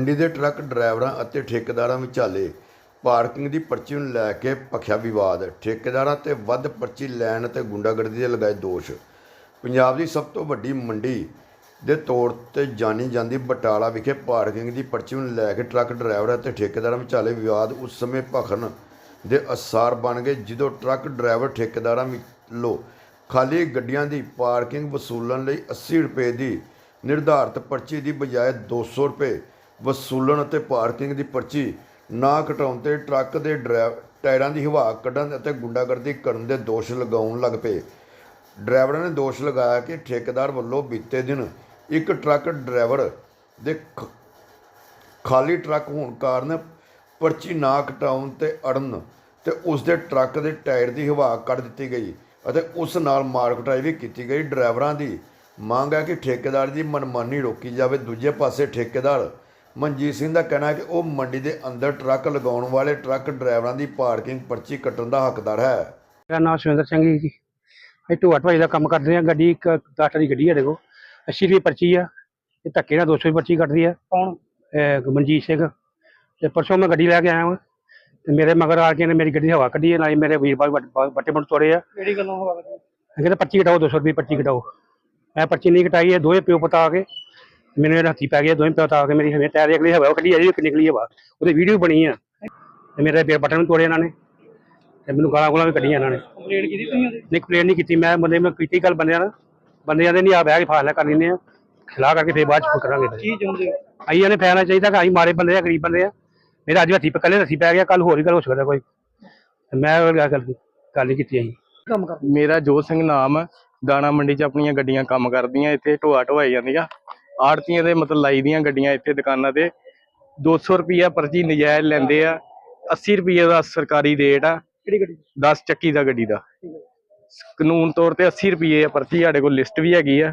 ਮੰਡੀ ਦੇ ਟਰੱਕ ਡਰਾਈਵਰਾਂ ਅਤੇ ਠੇਕੇਦਾਰਾਂ ਵਿਚਾਲੇ ਪਾਰਕਿੰਗ ਦੀ ਪਰਚੀ ਨੂੰ ਲੈ ਕੇ ਭਖਿਆ ਵਿਵਾਦ। ਠੇਕੇਦਾਰਾਂ ਤੇ ਵੱਧ ਪਰਚੀ ਲੈਣ ਅਤੇ ਗੁੰਡਾਗਰਦੀ ਦੇ ਲਗਾਏ ਦੋਸ਼। ਪੰਜਾਬ ਦੀ ਸਭ ਤੋਂ ਵੱਡੀ ਮੰਡੀ ਦੇ ਤੌਰ ਤੇ ਜਾਣੀ ਜਾਂਦੀ ਬਟਾਲਾ ਵਿਖੇ ਪਾਰਕਿੰਗ ਦੀ ਪਰਚੀ ਨੂੰ ਲੈ ਕੇ ਟਰੱਕ ਡਰਾਈਵਰ ਅਤੇ ਠੇਕੇਦਾਰਾਂ ਵਿਚਾਲੇ ਵਿਵਾਦ ਉਸ ਸਮੇਂ ਭਖਣ ਦੇ ਅਸਾਰ ਬਣ ਗਏ, ਜਦੋਂ ਟਰੱਕ ਡਰਾਈਵਰ ਠੇਕੇਦਾਰਾਂ ਵੱਲੋਂ ਖਾਲੀ ਗੱਡੀਆਂ ਦੀ ਪਾਰਕਿੰਗ ਵਸੂਲਣ ਲਈ 80 ਰੁਪਏ ਦੀ ਨਿਰਧਾਰਤ ਪਰਚੀ ਦੀ ਬਜਾਏ 200 ਰੁਪਏ ਵਸੂਲਣ ਅਤੇ ਪਾਰਕਿੰਗ ਦੀ ਪਰਚੀ ਨਾ ਘਟਾਉਣ ਤੇ ਟਰੱਕ ਦੇ ਡਰਾਈਵ ਟਾਇਰਾਂ ਦੀ ਹਵਾ ਕੱਢਣ ਅਤੇ ਗੁੰਡਾਗਰਦੀ ਕਰਨ ਦੇ ਦੋਸ਼ ਲਗਾਉਣ ਲੱਗ ਪਏ। ਡਰਾਈਵਰਾਂ ਨੇ ਦੋਸ਼ ਲਗਾਇਆ ਕਿ ਠੇਕੇਦਾਰ ਵੱਲੋਂ ਬੀਤੇ ਦਿਨ ਇੱਕ ਟਰੱਕ ਡਰਾਈਵਰ ਦੇ ਖਾਲੀ ਟਰੱਕ ਹੋਣ ਕਾਰਨ ਪਰਚੀ ਨਾ ਘਟਾਉਣ ਤੇ ਅੜਨ ਤੇ ਉਸ ਦੇ ਟਰੱਕ ਦੇ ਟਾਇਰ ਦੀ ਹਵਾ ਕੱਢ ਦਿੱਤੀ ਗਈ ਅਤੇ ਉਸ ਨਾਲ ਮਾਰ ਕੁਟਾਈ ਵੀ ਕੀਤੀ ਗਈ। ਡਰਾਈਵਰਾਂ ਦੀ ਮੰਗ ਹੈ ਕਿ ਠੇਕੇਦਾਰ ਦੀ ਮਨਮਾਨੀ ਰੋਕੀ ਜਾਵੇ। ਦੂਜੇ ਪਾਸੇ ਠੇਕੇਦਾਰ ਮਨਜੀਤ ਸਿੰਘ ਦਾ ਕਹਿਣਾ ਹੈ ਕਿ ਉਹ ਮੰਡੀ ਦੇ ਅੰਦਰ ਟਰੱਕ ਲਗਾਉਣ ਵਾਲੇ ਟਰੱਕ ਡਰਾਈਵਰਾਂ ਦੀ ਪਾਰਕਿੰਗ ਪਰਚੀ ਕੱਟਣ ਦਾ ਹੱਕਦਾਰ ਹੈ। ਮੇਰਾ ਨਾਮ ਸੁਰਿੰਦਰ ਸਿੰਘ ਜੀ। ਅਸੀਂ ਢੋਆ ਢਵਾਈ ਦਾ ਕੰਮ ਕਰਦੇ ਹਾਂ। ਗੱਡੀ ਇੱਕ ਟਾਟਾ ਦੀ ਗੱਡੀ ਹੈ ਦੇਖੋ 80 ਰੁਪਏ ਪਰਚੀ ਆ। ਇਹ ਧੱਕੇ ਨਾਲ 200 ਦੀ ਪਰਚੀ ਕੱਟਦੀ ਆ। ਕੌਣ? ਮਨਜੀਤ ਸਿੰਘ। ਤੇ ਪਰਸੋਂ ਮੈਂ ਗੱਡੀ ਲੈ ਕੇ ਆਇਆ ਹਾਂ ਤੇ ਮੇਰੇ ਮਗਰ ਆ ਕੇ ਨੇ ਮੇਰੀ ਗੱਡੀ ਹਵਾ ਕੱਢੀ ਹੈ। ਨਾਲ ਹੀ ਮੇਰੇ ਵੀਰ ਬਾਈ ਬੱਟੇ ਬਣ ਤੋੜੇ ਆ। ਕਿਹੜੀ ਗੱਲੋਂ ਹਵਾ ਕੱਢੀ? ਇਹ ਕਹਿੰਦੇ ਪਰਚੀ ਕਟਾਓ 200 ਰੁਪਏ ਪਰਚੀ ਕਟਾਓ। ਮੈਂ ਪਰਚੀ ਨਹੀਂ ਕਟਾਈ ਇਹ ਦੋਵੇਂ ਪਿਓ ਪਤਾ ਆ ਕੇ ਮੈਨੂੰ ਇਹ ਹੱਥੀ ਪੈ ਗਿਆ ਦੋਵੇਂ ਪਤਾ ਆ ਕੇ ਮੇਰੀ ਹਮੇ ਟਾਇਰ ਦੀ ਅਗਲੀ ਹਵਾ ਉਹ ਕੱਢੀ ਵੀ ਨਿਕਲੀ ਹਵਾ। ਉਹਦੀ ਵੀਡੀਓ ਬਣੀ ਆ। ਤੇ ਮੇਰੇ ਵੀਰ ਬਟਨ ਵੀ ਤੋੜੇ ਇਹਨਾਂ ਨੇ। ਤੇ ਮੈਨੂੰ ਗਾਲਾਂ ਗੋਲਾਂ ਵੀ ਕੱਢੀਆਂ ਇਹਨਾਂ ਨੇ। ਕੰਪਲੇਂਟ ਕੀਤੀ ਤੁਸੀਂ ਉਹਦੀ? ਨਹੀਂ ਕੰਪਲੇਂਟ ਨਹੀਂ ਕੀਤੀ। ਮੈਂ ਬੰਦੇ ਮੈਂ ਕੀਤੀ ਗੱਲ ਬੰਦਿਆਂ ਨਾਲ। ਬੰਦਿਆਂ ਦੇ ਨਹੀਂ ਆ ਬਹਿ ਕੇ ਫਾਸਲਾ ਕਰ ਲੈਂਦੇ ਆ। ਸਲਾਹ ਕਰਕੇ ਫੇਰ ਬਾਅਦ ਚ ਕਰਾਂਗੇ ਕੀ ਚਾਹੁੰਦੇ ਹੋ? ਆਈਆਂ ਨੇ ਫੈਸਲਾ ਚਾਹੀਦਾ ਕਿ ਅਸੀਂ ਮਾਰੇ ਬੰਦੇ ਆ ਗਰੀਬ ਬੰਦੇ ਆ। ਮੇਰਾ ਅੱਜ ਹੱਥੀ ਕੱਲੇ ਹੱਥੀ ਪੈ ਗਿਆ ਕੱਲ ਹੋਰ ਹੀ ਗੱਲ ਹੋ ਸਕਦਾ ਕੋਈ। ਮੈਂ ਉਹ ਗੱਲ ਗੱਲ ਕੀਤੀ ਅਸੀਂ। ਕੰਮ ਕਰ ਮੇਰਾ ਜੋਤ ਸਿੰਘ ਨਾਮ ਹੈ ਦਾਣਾ ਮੰਡੀ 'ਚ ਆਪਣੀਆਂ ਗੱਡੀਆਂ ਕੰਮ ਕਰਦੀਆਂ ਇੱਥੇ ਢੋਆ ਢਵਾਈ ਜਾਂਦੀਆਂ। ਆੜਤੀਆਂ ਦੇ ਮਤਲਬ ਲਾਈ ਦੀਆਂ ਗੱਡੀਆਂ ਇੱਥੇ ਦੁਕਾਨਾਂ ਤੇ। 200 ਰੁਪਿਆ ਪਰਚੀ ਨਜਾਇਜ਼ ਲੈਂਦੇ ਆ। 80 ਰੁਪਏ ਦਾ ਸਰਕਾਰੀ ਰੇਟ ਆ। ਕਿਹੜੀ ਗੱਡੀ 10 ਚੱਕੀ ਦਾ ਗੱਡੀ ਦਾ। ਕਾਨੂੰਨ ਤੌਰ ਤੇ 80 ਰੁਪਏ ਆ ਪਰਚੀ ਸਾਡੇ ਕੋਲ ਲਿਸਟ ਵੀ ਹੈਗੀ ਆ।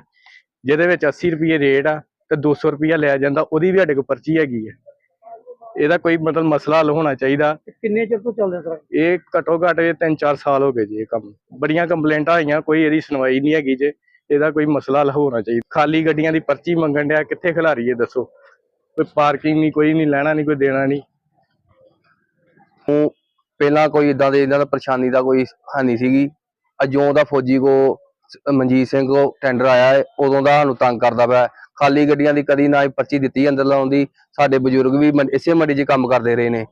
ਜਿਹਦੇ ਵਿੱਚ 80 ਰੁਪਏ ਰੇਟ ਆ ਤੇ 200 ਰੁਪਿਆ ਲਿਆ ਜਾਂਦਾ ਉਹਦੀ ਵੀ ਸਾਡੇ ਕੋਲ ਪਰਚੀ ਹੈਗੀ ਆ। ਇਹਦਾ ਕੋਈ ਮਤਲਬ ਮਸਲਾ ਹੱਲ ਹੋਣਾ ਚਾਹੀਦਾ। ਕਿੰਨੇ ਚਿਰ ਤੋਂ ਚੱਲਦਾ ਸਰ? ਇਹ ਘੱਟੋ ਘੱਟ ਇਹ 3-4 ਸਾਲ ਹੋ ਗਏ ਜੀ ਇਹ ਕੰਮ। ਬੜੀਆਂ ਕੰਪਲੇਂਟਾਂ ਆਈਆਂ ਕੋਈ ਇਹਦੀ ਸੁਣਵਾਈ ਨਹੀਂ ਹੈਗੀ ਜੇ। ਇਹਦਾ ਕੋਈ ਮਸਲਾ ਹੱਲ ਹੋਣਾ ਚਾਹੀਦਾ। ਖਾਲੀ ਗੱਡੀਆਂ ਦੀ ਪਰਚੀ ਮੰਗਣ ਡਿਆ, ਕਿੱਥੇ ਖਿਲਾਰੀਏ ਦੱਸੋ? ਕੋਈ ਪਾਰਕਿੰਗ ਨਹੀਂ, ਕੋਈ ਨਹੀਂ, ਲੈਣਾ ਨਹੀਂ, ਕੋਈ ਦੇਣਾ ਨਹੀਂ। ਉਹ ਪਹਿਲਾਂ ਕੋਈ ਇਦਾਂ ਦੇ ਇਹਨਾਂ ਦਾ ਪਰੇਸ਼ਾਨੀ ਦਾ ਕੋਈ ਹਾਨੀ ਸੀਗੀ। ਅਜੋਂ ਦਾ ਫੌਜੀ ਕੋ ਮਨਜੀਤ ਸਿੰਘ ਕੋ ਟੈਂਡਰ ਆਇਆ ਹੈ, ਉਦੋਂ ਦਾ ਸਾਨੂੰ ਤੰਗ ਕਰਦਾ ਪਿਆ ਖਾਲੀ ਗੱਡੀਆਂ ਦੀ ਕਦੀ ਨਾ ਪਰਚੀ ਦਿੱਤੀ ਅੰਦਰ ਲਾਉਣ ਦੀ। ਸਾਡੇ ਬਜ਼ੁਰਗ ਵੀ ਇਸੇ ਮੰਡੀ 'ਚ ਕੰਮ ਕਰਦੇ ਰਹੇ ਨੇ।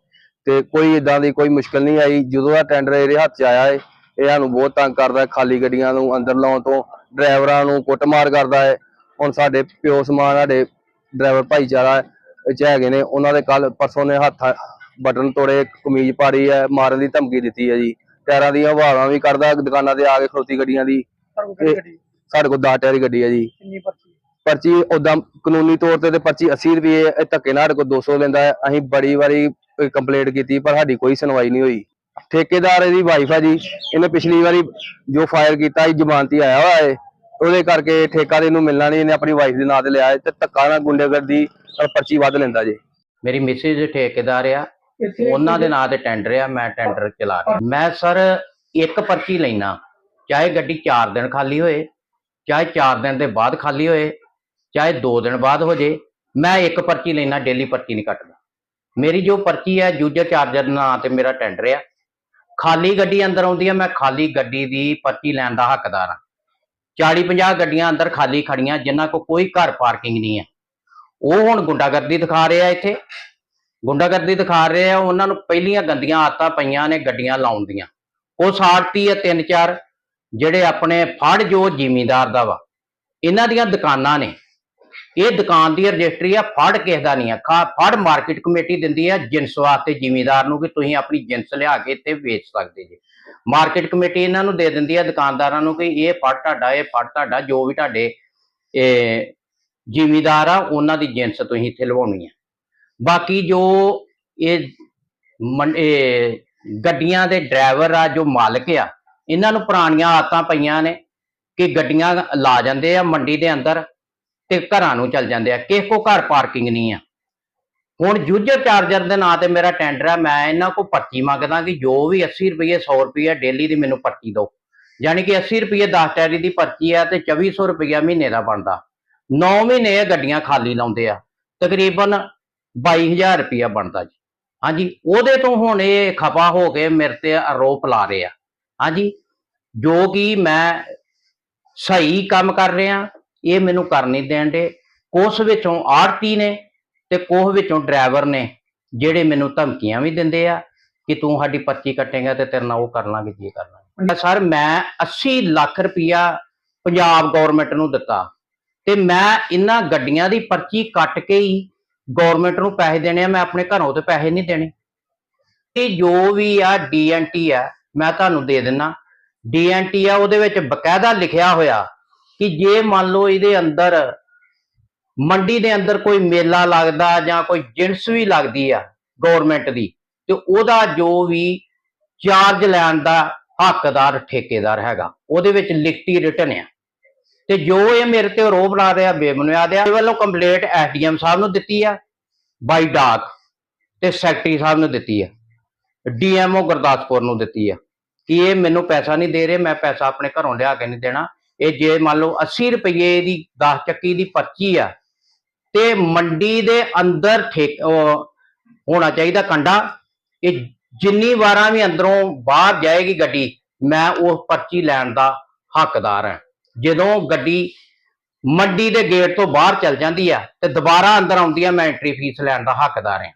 ਤੇ ਕੋਈ ਇਦਾਂ ਦੀ ਕੋਈ ਮੁਸ਼ਕਲ ਨਹੀਂ ਆਈ। ਜਦੋਂ ਦਾ ਟੈਂਡਰ ਇਹਦੇ ਹੱਥ 'ਚ ਆਇਆ ਹੈ, ਇਹ ਸਾਨੂੰ ਬਹੁਤ ਤੰਗ ਕਰਦਾ ਖਾਲੀ ਗੱਡੀਆਂ ਨੂੰ ਅੰਦਰ ਲਾਉਣ ਤੋਂ ਡਰਾਈਵਰਾਂ ਨੂੰ ਕੁੱਟਮਾਰ ਕਰਦਾ ਹੈ। ਹੁਣ ਸਾਡੇ ਪਿਓ ਸਮਾਨ ਸਾਡੇ ਡਰਾਈਵਰ ਭਾਈਚਾਰਾ ਇਹ 'ਚ ਹੈਗੇ ਨੇ ਉਹਨਾਂ ਦੇ ਕੱਲ ਪਰਸੋਂ ਨੇ ਹੱਥ ਬਟਨ ਤੋੜੇ ਕਮੀਜ਼ ਪਾੜੀ ਹੈ ਮਾਰਨ ਦੀ ਧਮਕੀ ਦਿੱਤੀ ਹੈ ਜੀ। ਟਾਇਰਾਂ ਦੀਆਂ ਹਵਾਵਾਂ ਵੀ ਕੱਢਦਾ ਦੁਕਾਨਾਂ ਤੇ ਆ ਕੇ ਖਲੋਤੀ ਗੱਡੀਆਂ ਦੀ। ਸਾਡੇ ਕੋਲ 10 ਟਾਇਰ ਗੱਡੀ ਹੈ ਜੀ। ਕਿੰਨੀ ਪਰਚੀ ਪਰਚੀ ਉਦਾਂ ਕਾਨੂੰਨੀ ਤੌਰ ਤੇ ਤੇ ਪਰਚੀ 80 ਰੁਪਏ ਧੱਕੇ ਨਾਲ ਸਾਡੇ ਕੋਲ 200 ਲੈਂਦਾ ਹੈ। ਅਸੀਂ ਬੜੀ ਵਾਰੀ ਕੰਪਲੇਂਟ ਕੀਤੀ ਪਰ ਸਾਡੀ ਕੋਈ ਸੁਣਵਾਈ ਨਹੀਂ ਹੋਈ। ਠੇਕੇਦਾਰ ਇਹਦੀ ਵਾਈਫ ਹੈ ਜੀ। ਇਹਨੇ ਪਿਛਲੀ ਵਾਰੀ ਜੋ ਫਾਇਰ ਕੀਤਾ ਸੀ, ਜ਼ਮਾਨਤੀ ਆਇਆ ਹੋਇਆ ਹੈ ਉਹਦੇ ਕਰਕੇ ਠੇਕਾ ਦੇ ਨੂੰ ਮਿਲਣਾ ਨਹੀਂ, ਇਹਨੇ ਆਪਣੀ ਵਾਈਫ ਦੇ ਨਾਂ ਤੇ ਲਿਆ ਹੈ ਤੇ ਧੱਕਾ ਨਾਲ ਗੁੰਡੇਗਰਦੀ ਨਾਲ ਪਰਚੀ ਵੱਧ ਲੈਂਦਾ ਜੀ। ਮੇਰੀ ਮਿਸਿਸ ਠੇਕੇਦਾਰ ਆ, ਉਹਨਾਂ ਦੇ ਨਾਂ ਤੇ ਟੈਂਡਰ ਆ, ਮੈਂ ਟੈਂਡਰ ਚਲਾ ਰਿਹਾ ਮੈਂ ਸਰ ਇੱਕ ਪਰਚੀ ਲੈਣਾ ਚਾਹੇ ਗੱਡੀ 4 ਦਿਨ ਖਾਲੀ ਹੋਏ, ਚਾਹੇ 4 ਦਿਨ ਦੇ ਬਾਅਦ ਖਾਲੀ ਹੋਏ, ਚਾਹੇ 2 ਦਿਨ ਬਾਅਦ ਹੋ ਜੇ, ਮੈਂ ਇੱਕ ਪਰਚੀ ਲੈਣਾ ਡੇਲੀ ਪਰਚੀ ਨਹੀਂ ਕੱਟਦਾ। ਮੇਰੀ ਜੋ ਪਰਚੀ ਹੈ ਯੂਜ਼ਰ ਚਾਰਜਰ ਨਾਂ ਤੇ ਮੇਰਾ ਟੈਂਡਰ ਆ। ਖਾਲੀ ਗੱਡੀ ਅੰਦਰ ਆਉਂਦੀ ਹੈ ਮੈਂ ਖਾਲੀ ਗੱਡੀ ਦੀ ਪਰਚੀ ਲੈਣ ਦਾ ਹੱਕਦਾਰ ਹਾਂ 40 50 ਗੱਡੀਆਂ ਅੰਦਰ ਖਾਲੀ ਖੜੀਆਂ, ਜਿਨ੍ਹਾਂ ਕੋ ਕੋਈ ਘਰ ਪਾਰਕਿੰਗ ਨਹੀਂ ਹੈ ਉਹ ਹੁਣ ਗੁੰਡਾਗਰਦੀ ਦਿਖਾ ਰਿਹਾ ਇੱਥੇ। ਗੁੰਡਾਗਰਦੀ ਦਿਖਾ ਰਹੇ ਆ, ਉਹਨਾਂ ਨੂੰ ਪਹਿਲੀਆਂ ਗੰਦੀਆਂ ਆਦਤਾਂ ਪਈਆਂ ਨੇ ਗੱਡੀਆਂ ਲਾਉਣ ਦੀਆਂ। ਉਹ ਸਾੜਤੀ ਹੈ ਤਿੰਨ ਚਾਰ, ਜਿਹੜੇ ਆਪਣੇ ਫੜ ਜੋ ਜ਼ਿਮੀਂਦਾਰ ਦਾ ਵਾ। ਇਹਨਾਂ ਦੀਆਂ ਦੁਕਾਨਾਂ ਨੇ। ਇਹ ਦੁਕਾਨ ਦੀ ਰਜਿਸਟਰੀ ਆ, ਫੜ ਕਿਸੇ ਦਾ ਨਹੀਂ ਆ। ਫੜ ਮਾਰਕੀਟ ਕਮੇਟੀ ਦਿੰਦੀ ਆ, ਜਿੰਸ ਵਾਸਤੇ ਜ਼ਿਮੀਦਾਰ ਨੂੰ ਕਿ ਤੁਸੀਂ ਆਪਣੀ ਜਿੰਸ ਲਿਆ ਕੇ ਇੱਥੇ ਵੇਚ ਸਕਦੇ ਜੀ। ਮਾਰਕੀਟ ਕਮੇਟੀ ਇਹਨਾਂ ਨੂੰ ਦੇ ਦਿੰਦੀ ਆ, ਦੁਕਾਨਦਾਰਾਂ ਨੂੰ ਕਿ ਇਹ ਫੜ ਤੁਹਾਡਾ, ਇਹ ਫੜ ਤੁਹਾਡਾ, ਜੋ ਵੀ ਤੁਹਾਡੇ, ਇਹ ਜ਼ਿਮੀਂਦਾਰ ਆ, ਉਹਨਾਂ ਦੀ ਜਿੰਸ ਤੁਸੀਂ ਇੱਥੇ ਲਵਾਉਣੀ ਆ। ਬਾਕੀ ਜੋ ਇਹ ਮੰ- ਇਹ ਗੱਡੀਆਂ ਦੇ ਡਰਾਈਵਰ ਆ, ਜੋ ਮਾਲਕ ਆ, ਇਹਨਾਂ ਨੂੰ ਪੁਰਾਣੀਆਂ ਆਦਤਾਂ ਪਈਆਂ ਨੇ ਕਿ ਗੱਡੀਆਂ ਲਾ ਜਾਂਦੇ ਆ ਮੰਡੀ ਦੇ ਅੰਦਰ। ਤੇ ਘਰਾਂ ਨੂੰ ਚੱਲ ਜਾਂਦੇ ਆ, ਕਿਸੇ ਕੋ ਘਰ ਪਾਰਕਿੰਗ ਨਹੀਂ ਆ। ਹੁਣ ਯੂਜ਼ਰ ਚਾਰਜਰ ਦੇ ਨਾਂ ਤੇ ਮੇਰਾ ਟੈਂਡਰ ਆ, ਮੈਂ ਇਹਨਾਂ ਕੋ ਪਰਚੀ ਮੰਗਦਾ ਕਿ ਜੋ ਵੀ 80 ਰੁਪਏ 100 ਰੁਪਏ ਡੇਲੀ ਦੀ ਮੈਨੂੰ ਪਰਚੀ ਦਿਓ। ਯਾਨੀ ਕਿ 80 ਰੁਪਏ 10 ਟੈਰੀ ਦੀ ਪਰਚੀ ਆ ਤੇ 2400 ਰੁਪਏ ਮਹੀਨੇ ਦਾ ਬਣਦਾ। 9 ਮਹੀਨੇ ਇਹ ਗੱਡੀਆਂ ਖਾਲੀ ਲਾਉਂਦੇ ਆ। ਤਕਰੀਬਨ 22000 ਰੁਪਇਆ ਬਣਦਾ ਜੀ। ਹਾਂਜੀ, ਉਹਦੇ ਤੋਂ ਹੁਣ ਇਹ ਖਪਾ ਹੋ ਕੇ ਮੇਰੇ ਤੇ ਆਰੋਪ ਲਾ ਰਹੇ ਆ। ਹਾਂਜੀ, ਜੋ ਕਿ ਮੈਂ ਸਹੀ ਕੰਮ ਕਰ ਰਿਹਾ ਇਹ ਮੈਨੂੰ ਕਰ ਨਹੀਂ ਦੇਣ ਦੇ। ਕੁਛ ਵਿੱਚੋਂ ਆੜਤੀ ਨੇ ਤੇ ਕੁਛ ਵਿੱਚੋਂ ਡਰਾਈਵਰ ਨੇ ਜਿਹੜੇ ਮੈਨੂੰ ਧਮਕੀਆਂ ਵੀ ਦਿੰਦੇ ਆ ਕਿ ਤੂੰ ਸਾਡੀ ਪਰਚੀ ਕੱਟੇਗਾ ਤੇ ਤੇਰੇ ਨਾਲ ਉਹ ਕਰ ਲਾਂਗੇ ਜੀ ਕਰ ਲਾਂਗੇ। ਸਰ ਮੈਂ 80 ਲੱਖ ਰੁਪਇਆ ਪੰਜਾਬ ਗਵਰਨਮੈਂਟ ਨੂੰ ਦਿੱਤਾ ਤੇ ਮੈਂ ਇਹਨਾਂ ਗੱਡੀਆਂ ਦੀ ਪਰਚੀ ਕੱਟ ਕੇ ਹੀ ਗਵਰਨਮੈਂਟ ਨੂੰ ਪੈਸੇ ਦੇਣੇ ਆ ਮੈਂ ਆਪਣੇ ਘਰੋਂ ਤੇ ਪੈਸੇ ਨਹੀਂ ਦੇਣੇ। ਇਹ ਜੋ ਵੀ ਆ ਡੀਐਨਟੀ ਆ ਮੈਂ ਤੁਹਾਨੂੰ ਦੇ ਦਿੰਨਾ। ਡੀਐਨਟੀ ਆ ਉਹਦੇ ਵਿੱਚ ਬਕਾਇਦਾ ਲਿਖਿਆ ਹੋਇਆ ਕਿ ਜੇ ਮੰਨ ਲਓ ਇਹਦੇ ਅੰਦਰ ਮੰਡੀ ਦੇ ਅੰਦਰ ਕੋਈ ਮੇਲਾ ਲੱਗਦਾ ਜਾਂ ਕੋਈ ਜਿਣਸ ਵੀ ਲੱਗਦੀ ਆ ਗਵਰਨਮੈਂਟ ਦੀ, ਤੇ ਉਹਦਾ ਜੋ ਵੀ ਚਾਰਜ ਲੈਣ ਦਾ ਹੱਕਦਾਰ, ਠੇਕੇਦਾਰ ਹੈਗਾ, ਉਹਦੇ ਵਿੱਚ ਲਿਖਤੀ ਰਿਟਨ ਆ। ਤੇ ਜੋ ਇਹ ਮੇਰੇ ਤੇ ਰੋਹ ਬਣਾ ਰਿਹਾ ਬੇਬੁਨਿਆਦ ਆ ਇਹ ਵੱਲੋਂ ਕੰਪਲੇਂਟ ਐਸਡੀਐਮ ਸਾਹਿਬ ਨੂੰ ਦਿੱਤੀ ਆ, ਬਾਈ ਡਾਕ ਤੇ ਸੈਕਟਰੀ ਸਾਹਿਬ ਨੂੰ ਦਿੱਤੀ ਆ ਡੀਐਮਓ ਗੁਰਦਾਸਪੁਰ ਨੂੰ ਦਿੱਤੀ ਆ, ਕਿ ਇਹ ਮੈਨੂੰ ਪੈਸਾ ਨਹੀਂ ਦੇ ਰਹੇ, ਮੈਂ ਪੈਸਾ ਆਪਣੇ ਘਰੋਂ ਲਿਆ ਕੇ ਨਹੀਂ ਦੇਣਾ ਇਹ ਜੇ ਮੰਨ ਲਓ 80 ਰੁਪਏ ਦੀ 10 ਚੱਕੀ ਦੀ ਪਰਚੀ ਆ, ਤੇ ਮੰਡੀ ਦੇ ਅੰਦਰ ਹੋਣਾ ਚਾਹੀਦਾ ਕੰਡਾ, ਇਹ ਜਿੰਨੀ ਵਾਰਾਂ ਵੀ ਅੰਦਰੋਂ ਬਾਹਰ ਜਾਏਗੀ ਗੱਡੀ, ਮੈਂ ਉਹ ਪਰਚੀ ਲੈਣ ਦਾ ਹੱਕਦਾਰ ਹਾਂ। ਜਦੋਂ ਗੱਡੀ ਮੰਡੀ ਦੇ ਗੇਟ ਤੋਂ ਬਾਹਰ ਚਲ ਜਾਂਦੀ ਆ, ਤੇ ਦੁਬਾਰਾ ਅੰਦਰ ਆਉਂਦੀ ਆ, ਮੈਂ ਐਂਟਰੀ ਫੀਸ ਲੈਣ ਦਾ ਹੱਕਦਾਰ ਹਾਂ।